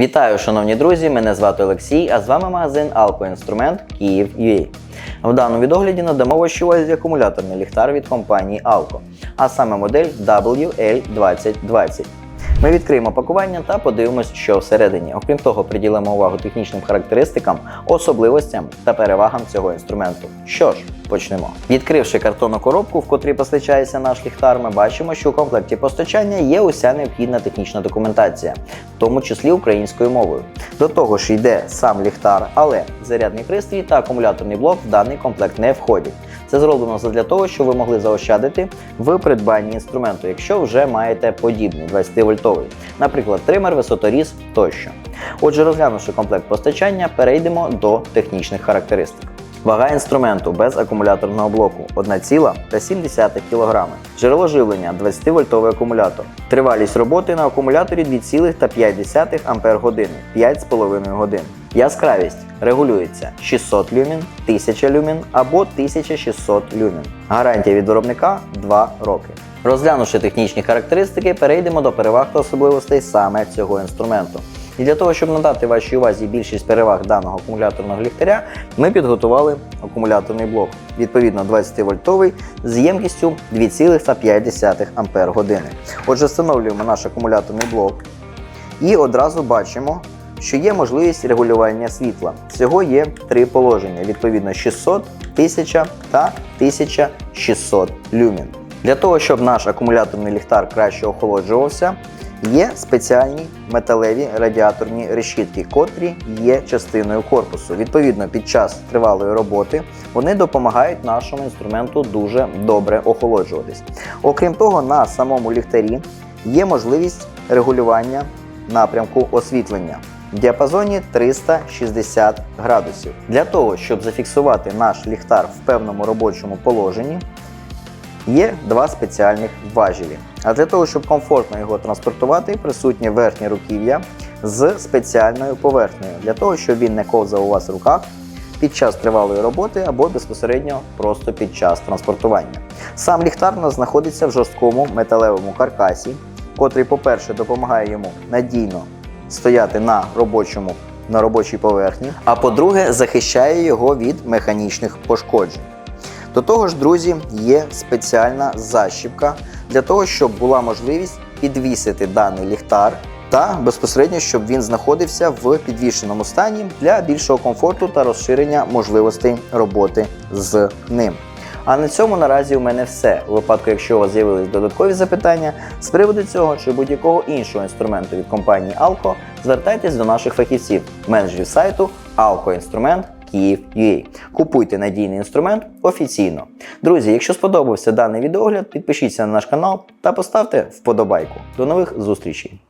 Вітаю, шановні друзі! Мене звати Олексій, а з вами магазин Алкоінструмент Київ Київ.UA. В даному відогляді надамо вашій увазі акумуляторний ліхтар від компанії Alco, а саме модель WL2020. Ми відкриємо пакування та подивимось, що всередині. Окрім того, приділимо увагу технічним характеристикам, особливостям та перевагам цього інструменту. Що ж, почнемо. Відкривши картонну коробку, в котрій постачається наш ліхтар, ми бачимо, що у комплекті постачання є уся необхідна технічна документація, в тому числі українською мовою. До того ж йде сам ліхтар, але зарядний пристрій та акумуляторний блок в даний комплект не входять. Це зроблено для того, щоб ви могли заощадити в придбанні інструменту, якщо вже маєте подібний 20-вольтовий, наприклад, тример, висоторіз тощо. Отже, розглянувши комплект постачання, перейдемо до технічних характеристик. Вага інструменту без акумуляторного блоку 1,7 кг. Джерело живлення 20-вольтовий акумулятор. Тривалість роботи на акумуляторі 2,5 Ах 5,5 годин. Яскравість регулюється 600 люмін, 1000 люмін або 1600 люмін. Гарантія від виробника 2 роки. Розглянувши технічні характеристики, перейдемо до переваг та особливостей саме цього інструменту. І для того, щоб надати вашій увазі більшість переваг даного акумуляторного ліхтаря, ми підготували акумуляторний блок, відповідно 20-вольтовий з ємкістю 2,5 Ампер години. Отже, встановлюємо наш акумуляторний блок і одразу бачимо, що є можливість регулювання світла. Всього є три положення: відповідно 600, 1000 та 1600 люмін. Для того, щоб наш акумуляторний ліхтар краще охолоджувався, є спеціальні металеві радіаторні решітки, котрі є частиною корпусу. Відповідно, під час тривалої роботи вони допомагають нашому інструменту дуже добре охолоджуватись. Окрім того, на самому ліхтарі є можливість регулювання напрямку освітлення. В діапазоні 360 градусів. Для того, щоб зафіксувати наш ліхтар в певному робочому положенні, Є два спеціальних важелі. А для того, щоб комфортно його транспортувати, присутнє верхнє руків'я з спеціальною поверхнею, для того, щоб він не ковзав у вас в руках під час тривалої роботи або безпосередньо просто під час транспортування. Сам ліхтар у нас знаходиться в жорсткому металевому каркасі, котрий, по-перше, допомагає йому надійно стояти на робочому на робочій поверхні, а по-друге, захищає його від механічних пошкоджень. До того ж, друзі, є спеціальна защіпка для того, щоб була можливість підвісити даний ліхтар та безпосередньо, щоб він знаходився в підвішеному стані для більшого комфорту та розширення можливостей роботи з ним. А на цьому наразі у мене все. У випадку, якщо у вас з'явились додаткові запитання з приводу цього чи будь-якого іншого інструменту від компанії Alco, звертайтесь до наших фахівців, менеджерів сайту Alco Інструмент Київ.UA. Купуйте надійний інструмент офіційно. Друзі, якщо сподобався даний відеогляд, підпишіться на наш канал та поставте вподобайку. До нових зустрічей!